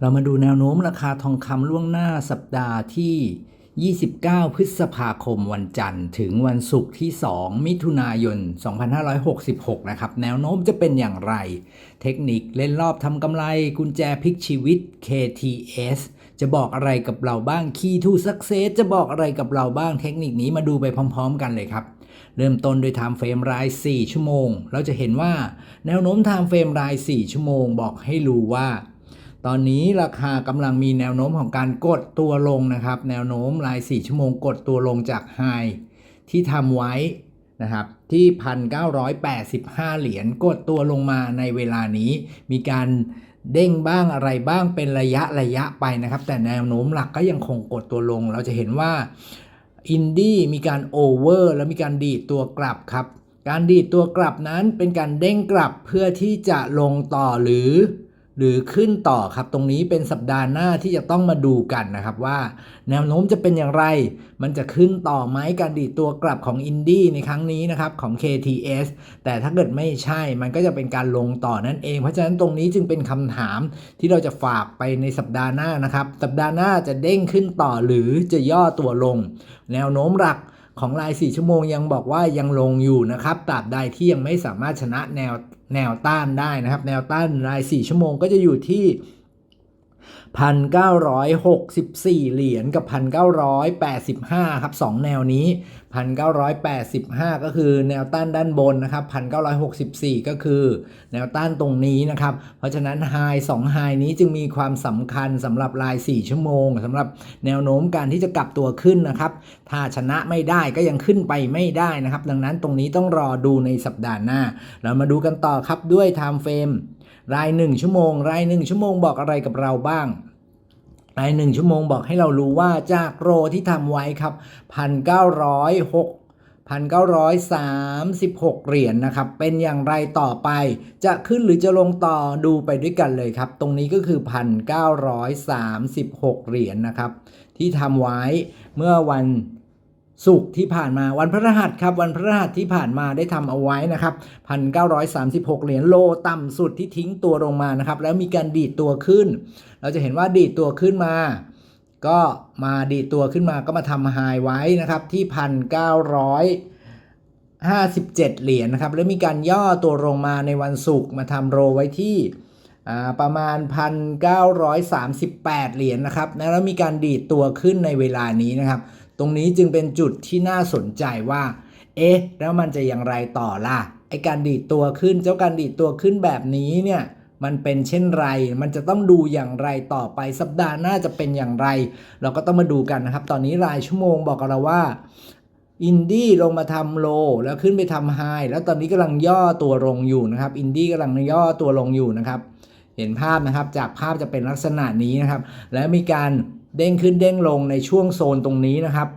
เรามาดูแนวโน้มราคาทองคำล่วงหน้าสัปดาห์ที่ 29 พฤษภาคมวันจันทร์ ถึงวันศุกร์ที่ 2 มิถุนายน 2566 นะครับ แนวโน้มจะเป็นอย่างไร เทคนิคเล่นรอบทำกำไรกุญแจพลิกชีวิต KTS จะบอกอะไรกับเราบ้าง Key to Success จะบอกอะไรกับเราบ้างเทคนิคนี้มาดูไปพร้อม ๆ กันเลยครับเริ่มต้นด้วย time frame ราย 4 ชั่วโมง เราจะเห็นว่าแนวโน้ม time frame ราย 4 ชั่วโมง บอกให้รู้ว่า ตอนนี้ราคากำลังมีแนวโน้มของการกดตัวลงนะครับ แนวโน้มราย 4 ชั่วโมงกดตัวลงจากไฮที่ทำไว้นะครับที่ 1,985 เหรียญกดตัวลงมาในเวลานี้ มีการเด้งบ้างอะไรบ้างเป็นระยะระยะไปนะครับ แต่แนวโน้มหลักก็ยังคงกดตัวลง เราจะเห็นว่าอินดี้มีการโอเวอร์แล้วมีการดีดตัวกลับครับ การดีดตัวกลับนั้นเป็นการเด้งกลับเพื่อที่จะลงต่อหรือ หรือขึ้นต่อครับตรงนี้เป็นสัปดาห์หน้าที่จะต้องมาดูกันนะครับว่า แนวโน้มจะเป็นอย่างไร มันจะขึ้นต่อไหมการดีดตัวกลับของอินดี้ในครั้งนี้นะครับของ KTS แต่ถ้าเกิดไม่ใช่มันก็จะเป็นการลงต่อนั่นเอง เพราะฉะนั้นตรงนี้จึงเป็นคำถามที่เราจะฝากไปในสัปดาห์หน้านะครับ สัปดาห์หน้าจะเด้งขึ้นต่อหรือจะย่อตัวลง แนวโน้มหลักของราย 4 ชั่วโมงยังบอกว่ายังลงอยู่นะครับตราบใดที่ยังไม่สามารถชนะแนว แนวต้านได้นะครับ แนวต้านราย 4 ชั่วโมงก็จะอยู่ที่ 1,964 เหรียญกับ 1,985 ครับ 2 แนวนี้ 1,985 ก็คือแนวต้านด้านบนนะครับ 1,964 ก็คือแนวต้านตรงนี้นะครับ เพราะฉะนั้นไฮ2ไฮนี้จึงมีความสำคัญสำหรับราย 4 ชั่วโมงสำหรับแนวโน้มการที่จะกลับตัวขึ้นนะครับ ถ้าชนะไม่ได้ก็ยังขึ้นไปไม่ได้นะครับ ดังนั้นตรงนี้ต้องรอดูในสัปดาห์หน้า เรามาดูกันต่อครับด้วย time frame ร ราย 1 ชั่วโมง ราย 1 ชั่วโมงบอกอะไรกับเราบ้างราย 1 ชั่วโมงบอกให้เรารู้ว่าจากโรที่ทำไว้ครับ1,906 1,936 เหรียญนนะครับ เป็นอย่างไรต่อไป จะขึ้นหรือจะลงต่อดูไปด้วยกันเลยครับ ตรงนี้ก็คือ 1,936 เหรียญนนะครับ ที่ทำไว้เมื่อวัน ศุกที่ผ่านมาวันพฤหัสครับวันพฤหัสที่ผ่านมาได้ทำเอาไว้นะครับ1,936 เหรียญโลต่ำสุดที่ทิ้งตัวลงมานะครับแล้วมีการดีดตัวขึ้น เราจะเห็นว่าดีดตัวขึ้นมา ก็มาดีดตัวขึ้นมาก็มาทำไฮไว้นะครับที่ 1,957 เหรียญนะครับแล้วมีการย่อตัวลงมาในวันศุกร์มาทำโรไว้ที่อ่าประมาณ 1,938 เหรียญนะครับแล้วมีการดีดตัวขึ้นในเวลานี้นะครับ รงนี้จึงเป็นจุดที่น่าสนใจว่า เอ๊ะ แล้วมันจะอย่างไรต่อล่ะ ไอการดีดตัวขึ้น เจ้าการดีดตัวขึ้นแบบนี้เนี่ย มันเป็นเช่นไร มันจะต้องดูอย่างไรต่อไป สัปดาห์หน้าจะเป็นอย่างไร เราก็ต้องมาดูกันนะครับ ตอนนี้รายชั่วโมงบอกกับเราว่าอินดี้ลงมาทำโลแล้วขึ้นไปทำไฮแล้วตอนนี้กำลังย่อตัวลงอยู่นะครับ อินดี้กำลังย่อตัวลงอยู่นะครับ เห็นภาพนะครับ จากภาพจะเป็นลักษณะนี้นะครับ แล้วมีการ เด้งขึ้นเด้งลงในช่วงโซนตรงนี้นะครับ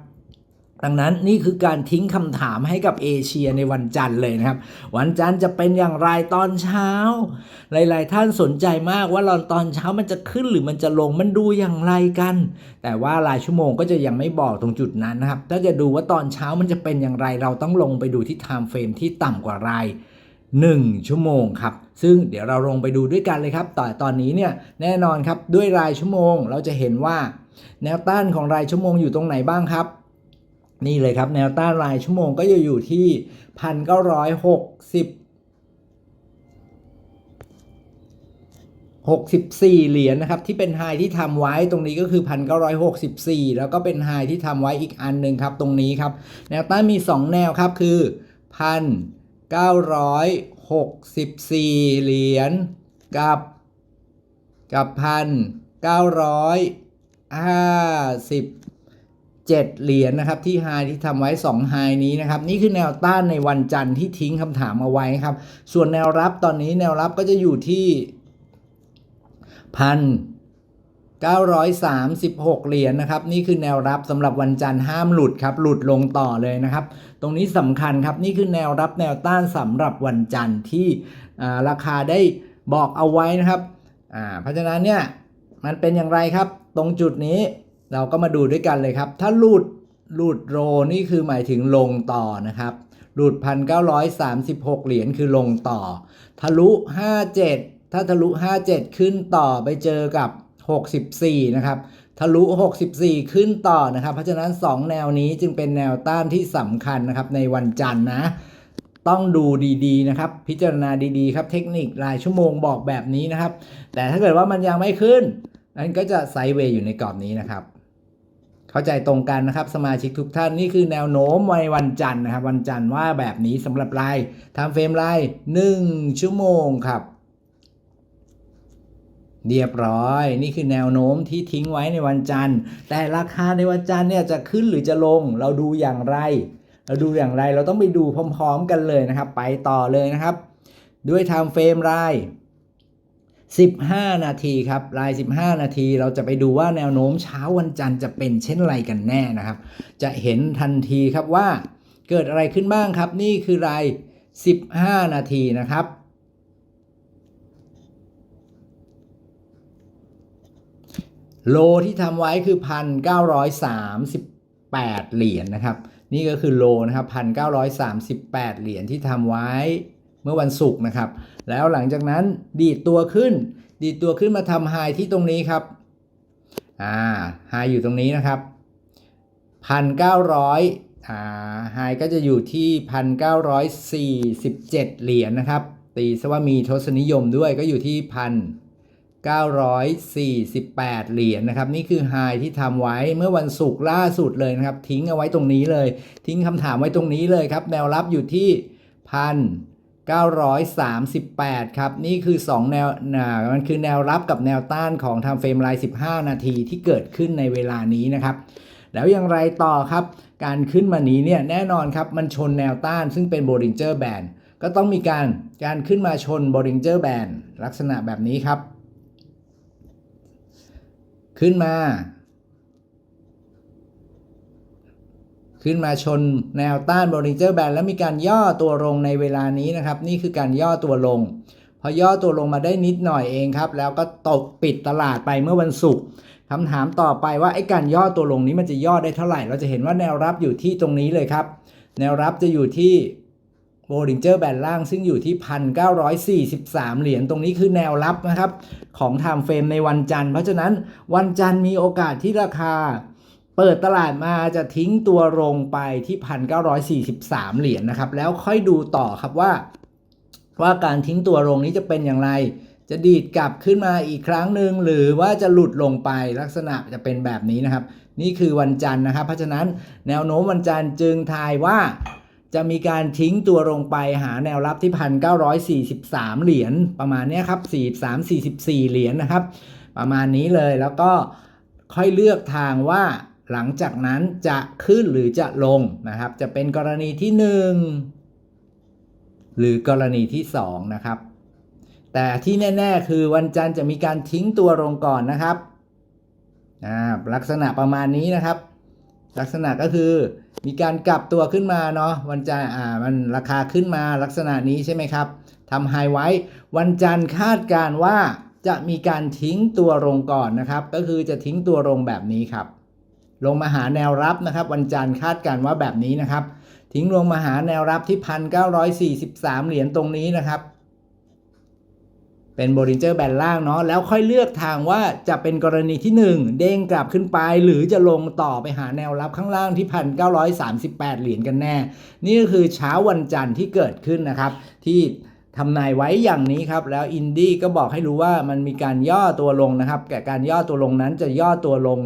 ดังนั้นนี่คือการทิ้งคำถามให้กับเอเชียในวันจันทร์เลยนะครับ วันจันทร์จะเป็นอย่างไรตอนเช้า หลาย ๆ ท่านสนใจมากว่าตอนเช้ามันจะขึ้นหรือมันจะลงมันดูอย่างไรกัน แต่ว่ารายชั่วโมงก็จะยังไม่บอกตรงจุดนั้นนะครับ ถ้าจะดูว่าตอนเช้ามันจะเป็นอย่างไร เราต้องลงไปดูที่ time frame ที่ต่ำกว่าราย1 ชั่วโมงครับ ซึ่งเดี๋ยวเราลงไปดูด้วยกันเลยครับ ต่อตอนนี้เนี่ยแน่นอนครับด้วยรายชั่วโมงเราจะเห็นว่า แนวต้านของรายชั่วโมงอยู่ตรงไหนบ้างครับ นี่เลยครับ แนวต้านรายชั่วโมงก็จะอยู่ที่พันเก้าร้อยหกสิบ64 เหรียญนนะครับ ที่เป็นไฮที่ทำไว้ตรงนี้ก็คือ 1964 แล้วก็เป็นไฮที่ทำไว้อีกอันหนึ่งครับ ตรงนี้ครับ แนวต้านมี 2 แนวครับคือ 1964 เหรียญกับกับ 1,900 7 เหรียญนะครับที่ไฮที่ทำไว้2ไฮนี้นะครับนี่คือแนวต้านในวันจันทร์ที่ทิ้งคำถามเอาไว้ครับ ส่วนแนวรับตอนนี้แนวรับก็จะอยู่ที่พัน936 เหรียญนะครับ นี่คือแนวรับสำหรับวันจันทร์ห้ามหลุดครับ หลุดลงต่อเลยนะครับ ตรงนี้สำคัญครับ นี่คือแนวรับแนวต้านสำหรับวันจันทร์ที่ราคาได้บอกเอาไว้นะครับเพราะฉะนั้นเนี่ยมันเป็นอย่างไรครับ ตรงจุดนี้เราก็มาดูด้วยกันเลยครับ ถ้าหลุดหลุดโรนี่คือหมายถึงลงต่อนะครับ หลุด 1,936 เหรียญคือลงต่อ ทะลุ 57 ถ้าทะลุ 57 ขึ้นต่อไปเจอกับ 64 นะครับ ทะลุ 64 ขึ้นต่อนะครับ เพราะฉะนั้น 2 แนวนี้จึงเป็นแนวต้านที่สำคัญนะครับในวันจันทร์นะ ต้องดูดีๆนะครับ พิจารณาดีๆครับ เทคนิครายชั่วโมงบอกแบบนี้นะครับ แต่ถ้าเกิดว่ามันยังไม่ขึ้น นั้นก็จะไซด์เวย์อยู่ในกรอบนี้นะครับ เข้าใจตรงกันนะครับ สมาชิกทุกท่านนี่คือแนวโน้มในวันจันทร์นะครับ วันจันทร์ว่าแบบนี้สำหรับรายทำเฟรมราย1ชั่วโมงครับ เรียบร้อย นี่คือแนวโน้มที่ทิ้งไว้ในวันจันทร์ แต่ราคาในวันจันทร์เนี่ยจะขึ้นหรือจะลงเราดูอย่างไร เราดูอย่างไรเราต้องไปดูพร้อม ๆ กันเลยนะครับ ไปต่อเลยนะครับ ด้วยทม์เฟรมราย 15 นาทีครับราย 15 นาทีเราจะไปดูว่าแนวโน้มเช้าวันจันทร์จะเป็นเช่นไรกันแน่นะครับ จะเห็นทันทีครับว่าเกิดอะไรขึ้นบ้างครับ นี่คือราย 15 นาทีนะครับโลที่ทำไว้คือ 1,938 เหรียญนะครับ นี่ก็คือโลนะครับ 1,938 เหรียญที่ทำไว้ เมื่อวันศุกร์นะครับ แล้วหลังจากนั้นดีดตัวขึ้น ดีดตัวขึ้นมาทำไฮที่ตรงนี้ครับอ่าไฮอยู่ตรงนี้นะครับ1,900อ่าไฮก็จะอยู่ที่1,947เหรียญนะครับ ตีซะว่ามีทศนิยมด้วยก็อยู่ที่1,948เหรียญนะครับ นี่คือไฮที่ทำไว้เมื่อวันศุกร์ล่าสุดเลยนะครับ ทิ้งเอาไว้ตรงนี้เลย ทิ้งคำถามไว้ตรงนี้เลยครับ แนวรับอยู่ที่พัน 938 ครับ นี่คือ 2 แนวนะมันคือแนวรับกับแนวต้านของทำเฟรมราย15 นาทีที่เกิดขึ้นในเวลานี้นะครับ แล้วอย่างไรต่อครับ การขึ้นมานี้เนี่ยแน่นอนครับมันชนแนวต้านซึ่งเป็น Bollinger Band ก็ต้องมีการการขึ้นมาชน Bollinger Band ลักษณะแบบนี้ครับ ขึ้นมา ขึ้นมาชนแนวต้าน Bollinger Band แล้วมีการย่อตัวลงในเวลานี้นะครับ นี่คือการย่อตัวลง พอย่อตัวลงมาได้นิดหน่อยเองครับ แล้วก็ตกปิดตลาดไปเมื่อวันศุกร์คำถามต่อไปว่าไอ้การย่อตัวลงนี้มันจะย่อได้เท่าไหร่ เราจะเห็นว่าแนวรับอยู่ที่ตรงนี้เลยครับ แนวรับจะอยู่ที่ Bollinger Band ล่างซึ่งอยู่ที่ 1,943 เหรียญตรงนี้คือแนวรับนะครับ ของ Time Frame ในวันจันทร์ เพราะฉะนั้นวันจันทร์มีโอกาสที่ราคา เปิดตลาดมาจะทิ้งตัวลงไปที่ 1,943 เหรียญนะครับ แล้วค่อยดูต่อครับว่า ว่าการทิ้งตัวลงนี้จะเป็นอย่างไร จะดีดกลับขึ้นมาอีกครั้งหนึ่งหรือว่าจะหลุดลงไปลักษณะจะเป็นแบบนี้นะครับ นี่คือวันจันทร์นะครับ เพราะฉะนั้นแนวโน้มวันจันทร์จึงทายว่าจะมีการทิ้งตัวลงไปหาแนวรับที่ 1,943 เหรียญประมาณนี้ครับ 43 44 เหรียญนะครับ ประมาณนี้เลยแล้วก็ค่อยเลือกทางว่า หลังจากนั้นจะขึ้นหรือจะลงนะครับ จะเป็นกรณีที่ 1 หรือกรณีที่ 2 นะครับ แต่ที่แน่ๆ คือวันจันทร์จะมีการทิ้งตัวลงก่อนนะครับลักษณะประมาณนี้นะครับ ลักษณะก็คือมีการกลับตัวขึ้นมาเนาะวันจันทร์อ่ามันราคาขึ้นมาลักษณะนี้ใช่ไหมครับทำไฮไว้ วันจันทร์คาดการว่าจะมีการทิ้งตัวลงก่อนนะครับ ก็คือจะทิ้งตัวลงแบบนี้ครับ ลงมาหาแนวรับนะครับ วันจันทร์คาดการณ์ว่าแบบนี้นะครับ ทิ้งลงมาหาแนวรับที่1,943เหรียญตรงนี้นะครับ เป็น Bollinger Band ล่างเนาะแล้วค่อยเลือกทางว่าจะเป็นกรณีที่ 1 เด้งกลับขึ้นไป หรือจะลงต่อไปหาแนวรับข้างล่างที่1,938เหรียญกันแน่ นี่ก็คือเช้าวันจันทร์ที่เกิดขึ้นนะครับที่ ทำนายไว้อย่างนี้ครับ แล้วอินดี้ก็บอกให้รู้ว่ามันมีการย่อตัวลงนะครับแต่การย่อตัวลงนั้นจะย่อตัวลง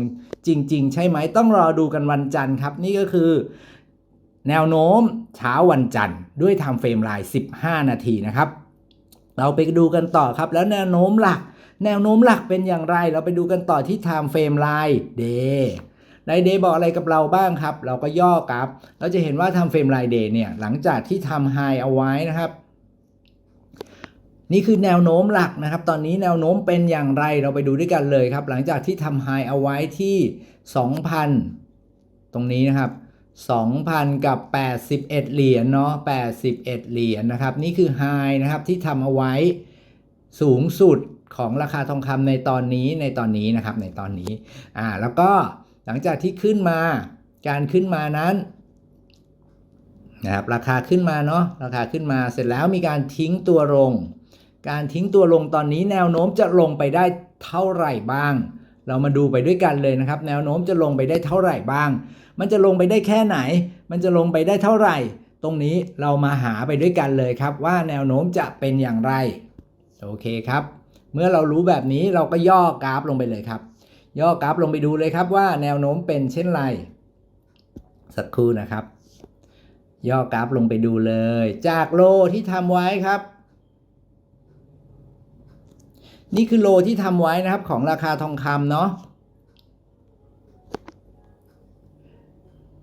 จริง ๆ ใช่ไหมต้องรอดูกันวันจันทร์ครับ นี่ก็คือ แนวโน้มเช้าวันจันทร์ด้วยไทม์เฟรมไลน์15 นาทีนะครับ เราไปดูกันต่อครับ แล้วแนวโน้มหลัก แนวโน้มหลักเป็นอย่างไร เราไปดูกันต่อที่ Time Frame Line Day ไลน์เดย์บอกอะไรกับเราบ้างครับ เราก็ย่อกราฟเราจะเห็นว่า Time Frame Line Day เนี่ยหลังจากที่ทำไฮเอาไว้นะครับ นี่คือแนวโน้มหลักนะครับ ตอนนี้แนวโน้มเป็นอย่างไรเราไปดูด้วยกันเลยครับ หลังจากที่ทำไฮเอาไว้ที่ 2,000 ตรงนี้นะครับ 2,000 กับ 81 เหรียญเนาะ 81 เหรียญนะครับ นี่คือไฮนะครับที่ทำเอาไว้สูงสุดของราคาทองคำในตอนนี้ในตอนนี้นะครับในตอนนี้ อ่า แล้วก็หลังจากที่ขึ้นมา การขึ้นมานั้นนะครับราคาขึ้นมาเนาะราคาขึ้นมาเสร็จแล้วมีการทิ้งตัวลง การทิ้งตัวลงตอนนี้แนวโน้มจะลงไปได้เท่าไหร่บ้าง เรามาดูไปด้วยกันเลยนะครับ แนวโน้มจะลงไปได้เท่าไหร่บ้าง มันจะลงไปได้แค่ไหน มันจะลงไปได้เท่าไหร่ ตรงนี้เรามาหาไปด้วยกันเลยครับ ว่าแนวโน้มจะเป็นอย่างไร โอเคครับ เมื่อเรารู้แบบนี้เราก็ย่อกราฟลงไปเลยครับ ย่อกราฟลงไปดูเลยครับว่าแนวโน้มเป็นเช่นไร สักครู่นะครับ ย่อกราฟลงไปดูเลย จากโลที่ทำไว้ครับ นี่คือโลที่ทำไว้นะครับของราคาทองคำเนาะ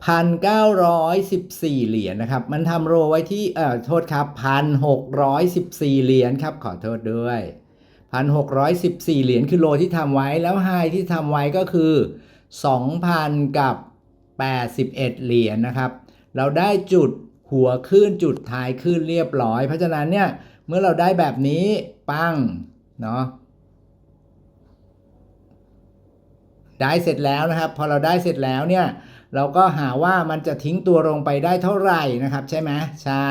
พันเก้าร้อยสิบสี่เหรียญนะครับ มันทำโลไว้ที่เอ่อโทษครับพันหกร้อยสิบสี่เหรียญครับ ขอโทษด้วยพันหกร้อยสิบสี่เหรียญคือโลที่ทำไว้แล้วไฮที่ทำไว้ก็คือสองพันกับแปดสิบเอ็ดเหรียญนะครับ เราได้จุดหัวขึ้นจุดท้ายขึ้นเรียบร้อย เพราะฉะนั้นเนี่ย เมื่อเราได้แบบนี้ปัง เนาะได้เสร็จแล้วนะครับ พอเราได้เสร็จแล้วเนี่ย เราก็หาว่ามันจะทิ้งตัวลงไปได้เท่าไหร่นะครับ ใช่ไหมใช่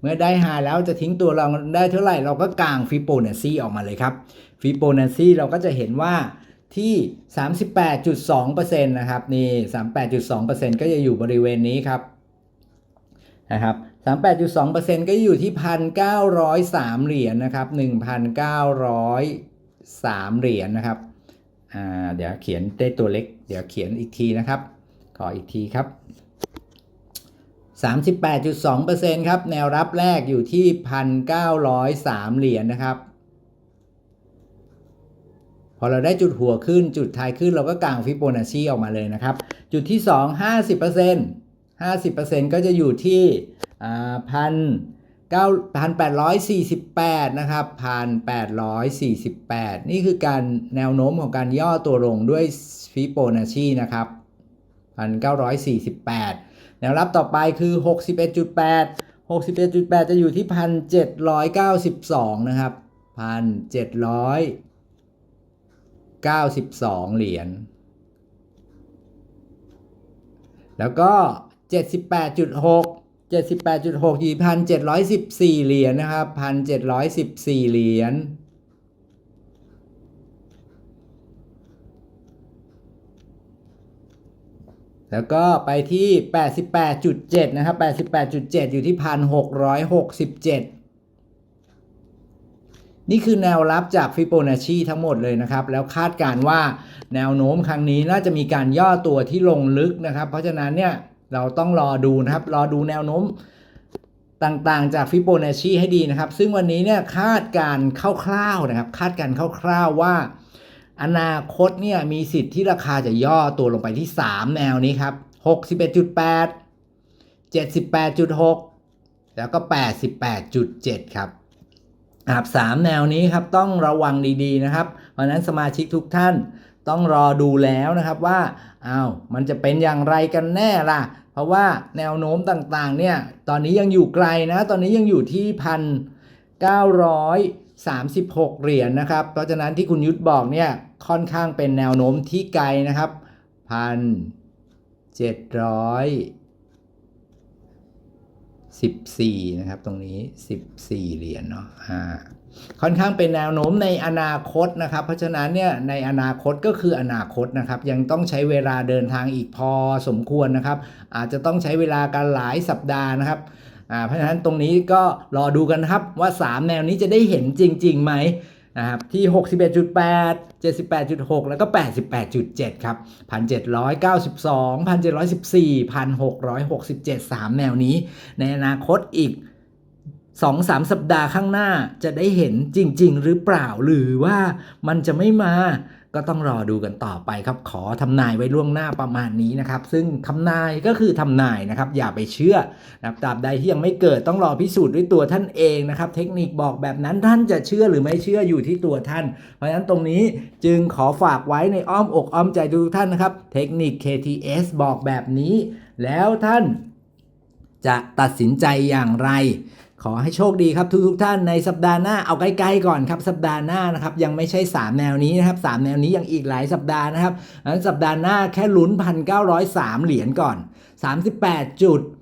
เมื่อได้หาแล้วจะทิ้งตัวเราได้เท่าไหร่ เราก็กางฟิโบนัชชีออกมาเลยครับฟิโบนัชชีเราก็จะเห็นว่าที่ 38.2%นะครับนี่ 38.2%ก็จะอยู่บริเวณนี้ครับนะครับ 38.2%ก็อยู่ที่ 1,903 เหรียญนะครับ 1,903 เหรียญนะครับ อ่า เดี๋ยวเขียนได้ตัวเล็ก เดี๋ยวเขียนอีกทีนะครับ ขออีกทีครับ 38.2%ครับ แนวรับแรกอยู่ที่ 1,903 เหรียญนะครับ พอเราได้จุดหัวขึ้น จุดท้ายขึ้นเราก็กางฟิโบนัชชีออกมาเลยนะครับ จุดที่ 2 50% 50%ก็จะอยู่ที่ พันเก้าพันแปดร้อยสี่สิบแปดนะครับพันแปดร้อยสี่สิบแปดนี่คือการแนวโน้มของการย่อตัวลงด้วยฟิโบนัชชีนะครับพันเก้าร้อยสี่สิบแปดแนวรับต่อไปคือหกสิบเอ็ดจุดแปดหกสิบเอ็ดจุดแปดจะอยู่ที่พันเจ็ดร้อยเก้าสิบสองนะครับพันเจ็ดร้อยเก้าสิบสองเหรียญแล้วก็ 78.6 78.6อยู่พันเจ็ดร้อยสิบสี่เหรียญนะครับพันเจ็ดร้อยสิบสี่เหรียญแล้วก็ไปที่ 88.7 นะครับ 88.7 อยู่ที่ 1,667 นี่คือแนวรับจากฟิโบนัชชีทั้งหมดเลยนะครับ แล้วคาดการณ์ว่าแนวโน้มครั้งนี้น่าจะมีการย่อตัวที่ลงลึกนะครับ เพราะฉะนั้นเนี่ย เราต้องรอดูนะครับ รอดูแนวโน้มต่างๆ จากฟิโบนัชชีให้ดีนะครับ ซึ่งวันนี้เนี่ยคาดการคร่าวๆนะครับ คาดการคร่าวๆว่า อนาคตเนี่ยมีสิทธิ์ที่ราคาจะย่อตัวลงไปที่ 3 แนวนี้ครับ 61.8 78.6 แล้วก็ 88.7 ครับครับสามแนวนี้ครับต้องระวังดีๆนะครับ เพราะฉะนั้นสมาชิกทุกท่านต้องรอดูแล้วนะครับว่าอ้าวมันจะเป็นอย่างไรกันแน่ล่ะ เพราะว่าแนวโน้มต่างๆเนี่ยตอนนี้ยังอยู่ไกลนะ ตอนนี้ยังอยู่ที่พันเก้าร้อยสามสิบหกเหรียญนะครับ เพราะฉะนั้นที่คุณยุทธบอกเนี่ยค่อนข้างเป็นแนวโน้มที่ไกลนะครับพันเจ็ดร้อยสิบสี่นะครับ ตรงนี้สิบสี่เหรียญเนาะอ่า ค่อนข้างเป็นแนวโน้มในอนาคตนะครับ เพราะฉะนั้นเนี่ยในอนาคตก็คืออนาคตนะครับ ยังต้องใช้เวลาเดินทางอีกพอสมควรนะครับ อาจจะต้องใช้เวลากันหลายสัปดาห์นะครับเพราะฉะนั้นตรงนี้ก็รอดูกันครับว่า 3 แนวนี้จะได้เห็นจริงๆไหมนะครับที่ 61.8 78.6 แล้วก็ 88.7 ครับ 1,792 1,714 1,667 3 แนวนี้ ในอนาคตอีก 2-3สัปดาห์ข้างหน้าจะได้เห็นจริง ๆ หรือเปล่าหรือว่ามันจะไม่มาก็ต้องรอดูกันต่อไปครับ ขอทำนายไว้ล่วงหน้าประมาณนี้นะครับ ซึ่งทำนายก็คือทำนายนะครับ อย่าไปเชื่อนับตราบใดที่ยังไม่เกิดต้องรอพิสูจน์ด้วยตัวท่านเองนะครับ เทคนิคบอกแบบนั้นท่านจะเชื่อหรือไม่เชื่ออยู่ที่ตัวท่าน เพราะฉะนั้นตรงนี้จึงขอฝากไว้ในอ้อมอกอ้อมใจทุกท่านนะครับ เทคนิค KTS บอกแบบนี้ แล้วท่านจะตัดสินใจอย่างไร ขอให้โชคดีครับทุกทุกท่านในสัปดาห์หน้าเอาใกล้ๆก่อนครับสัปดาห์หน้านะครับยังไม่ใช่ 3 แนวนี้นะครับ3แนวนี้ยังอีกหลายสัปดาห์นะครับงั้นสัปดาห์หน้าแค่ลุ้น 1,903 เหรียญก่อน 38จุด